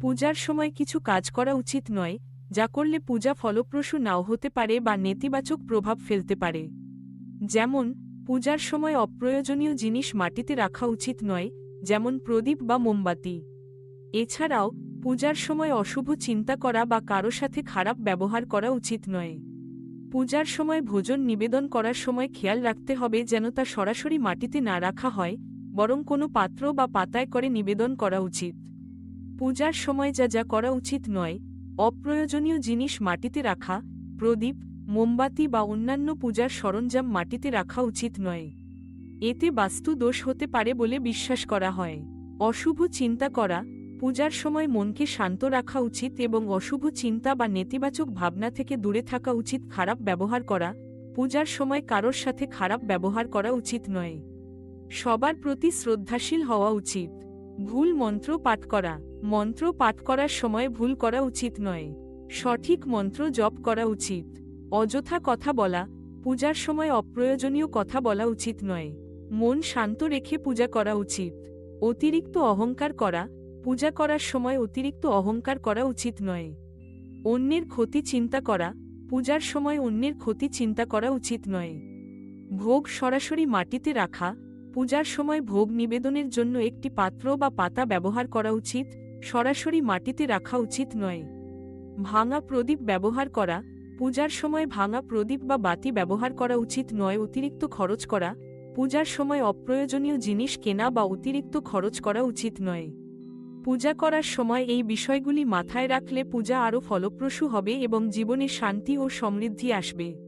পূজার সময় কিছু কাজ করা উচিত নয়, যা করলে পূজা ফলপ্রসূ নাও হতে পারে বা নেতিবাচক প্রভাব ফেলতে পারে। যেমন, পূজার সময় অপ্রয়োজনীয় জিনিস মাটিতে রাখা উচিত নয়, যেমন প্রদীপ বা মোমবাতি। এছাড়াও, পূজার সময় অশুভ চিন্তা করা বা কারও সাথে খারাপ ব্যবহার করা উচিত নয়। পূজার সময় ভোজন নিবেদন করার সময় খেয়াল রাখতে হবে যেন তা সরাসরি মাটিতে না রাখা হয়, বরং কোনো পাত্র বা পাতায় করে নিবেদন করা উচিত। পূজার সময় যা যা করা উচিত নয়, অপ্রয়োজনীয় জিনিস মাটিতে রাখা, প্রদীপ, মোমবাতি বা অন্যান্য পূজার সরঞ্জাম মাটিতে রাখা উচিত নয়। এতে বাস্তু দোষ হতে পারে বলে বিশ্বাস করা হয়। অশুভ চিন্তা করা, পূজার সময় মনকে শান্ত রাখা উচিত এবং অশুভ চিন্তা বা নেতিবাচক ভাবনা থেকে দূরে থাকা উচিত খারাপ ব্যবহার করা, পূজার সময় কারোর সাথে খারাপ ব্যবহার করা উচিত নয়। সবার প্রতি শ্রদ্ধাশীল হওয়া উচিত। ভুল মন্ত্র পাঠ করা। মন্ত্র পাঠ করার সময় ভুল করা উচিত নয়। সঠিক মন্ত্র জপ করা উচিত। অযথা কথা বলা, পূজার সময় অপ্রয়োজনীয় কথা বলা উচিত নয়। মন শান্ত রেখে পূজা করা উচিত। অতিরিক্ত অহংকার করা, পূজা করার সময় অতিরিক্ত অহংকার করা উচিত নয়। অন্যের ক্ষতি চিন্তা করা, পূজার সময় অন্যের ক্ষতি চিন্তা করা উচিত নয়। ভোগ সরাসরি মাটিতে রাখা, পূজার সময় ভোগ নিবেদনের জন্য একটি পাত্র বা পাতা ব্যবহার করা উচিত সরাসরি মাটিতে রাখা উচিত নয়। ভাঙা প্রদীপ ব্যবহার করা, পূজার সময় ভাঙা প্রদীপ বা বাতি ব্যবহার করা উচিত নয়। অতিরিক্ত খরচ করা, পূজার সময় অপ্রয়োজনীয় জিনিস কেনা বা অতিরিক্ত খরচ করা উচিত নয়। পূজা করার সময় এই বিষয়গুলি মাথায় রাখলে পূজা আরও ফলপ্রসূ হবে এবং জীবনে শান্তি ও সমৃদ্ধি আসবে।